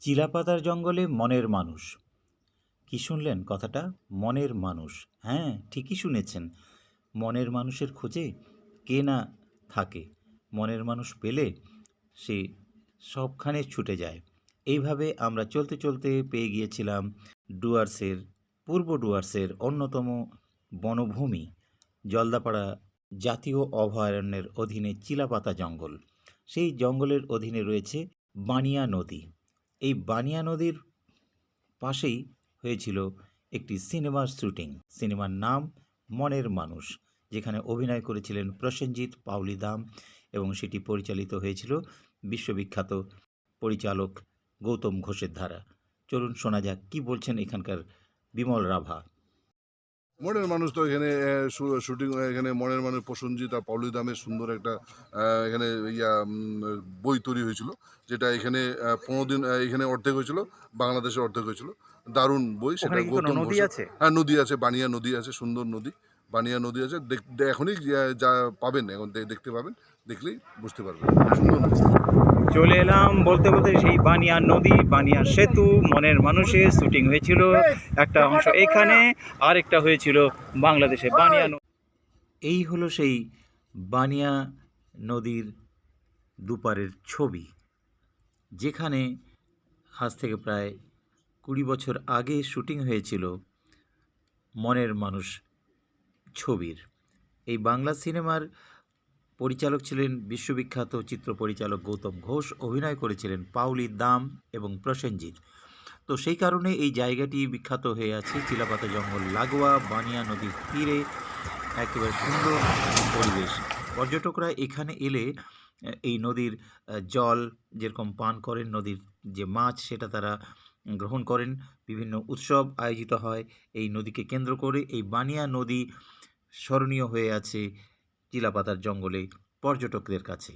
চিলাপাতার জঙ্গলে মনের মানুষ। কি শুনলেন কথাটা? মনের মানুষ। হ্যাঁ ঠিকই শুনেছেন। মনের মানুষের খোঁজে কে না থাকে। মনের মানুষ পেলে সে সবখানে ছুটে যায়। এইভাবে আমরা চলতে চলতে পেয়ে গিয়েছিলাম ডুয়ার্সের, পূর্ব ডুয়ার্সের অন্যতম বনভূমি, জলদাপাড়া জাতীয় অভয়ারণ্যের অধীনে চিলাপাতা জঙ্গল। সেই জঙ্গলের অধীনে রয়েছে বানিয়া নদী। এই বানিয়া নদীর পাশেই হয়েছিল একটি সিনেমার শ্যুটিং সিনেমার নাম মনের মানুষ, যেখানে অভিনয় করেছিলেন প্রসেনজিৎ পাউলি দাম এবং সেটি পরিচালিত হয়েছিল বিশ্ববিখ্যাত পরিচালক গৌতম ঘোষের ধারা চলুন শোনা যাক কী বলছেন এখানকার বিমল রাভা। মনের মানুষ তো এখানে শুটিং এখানে মনের মানুষ প্রসঞ্জিত আর পাউলি দামের সুন্দর একটা এখানে ইয়া বই তৈরি হয়েছিল যেটা এখানে পনেরো দিন এখানে অর্ধেক হয়েছিল বাংলাদেশে অর্ধেক হয়েছিল। দারুণ বই সেটা গৌতম নদী আছে? হ্যাঁ নদী আছে বানিয়া নদী আছে সুন্দর নদী। বানিয়া নদী আছে দেখ- এখনই যা পাবেন এখন দেখতে পাবেন। দেখলেই বুঝতে পারবেন সুন্দর চলে এলাম বলতে বলতে সেই বানিয়া নদী বানিয়া সেতু মনের মানুষের শুটিং হয়েছিল একটা অংশ। এখানে আরেকটা হয়েছিল বাংলাদেশে বানিয়া নদী এই হলো সেই বানিয়া নদীর দুপারের ছবি যেখানে আজ থেকে প্রায় কুড়ি বছর আগে শুটিং হয়েছিল মনের মানুষ ছবির। এই বাংলা সিনেমার পরিচালক ছিলেন বিশ্ববিখ্যাত চিত্র পরিচালক গৌতম ঘোষ, অভিনয় করেছিলেন পাউলি দাম এবং প্রসেনজিৎ। তো সেই কারণে এই জায়গাটি বিখ্যাত হয়ে আছে চিলাপাতা জঙ্গল লাগোয়া, বানিয়া নদীর তীরে, একেবারে সুন্দর পরিবেশ। পর্যটকরা এখানে এলে এই নদীর জল যেরকম পান করেন, নদীর যে মাছ সেটা তারা গ্রহণ করেন, বিভিন্ন উৎসব আয়োজিত হয়, এই নদীকে কেন্দ্র করে এই বানিয়া নদী স্মরণীয় হয়ে আছে চিলাপাতার জঙ্গলে পর্যটকদের কাছে।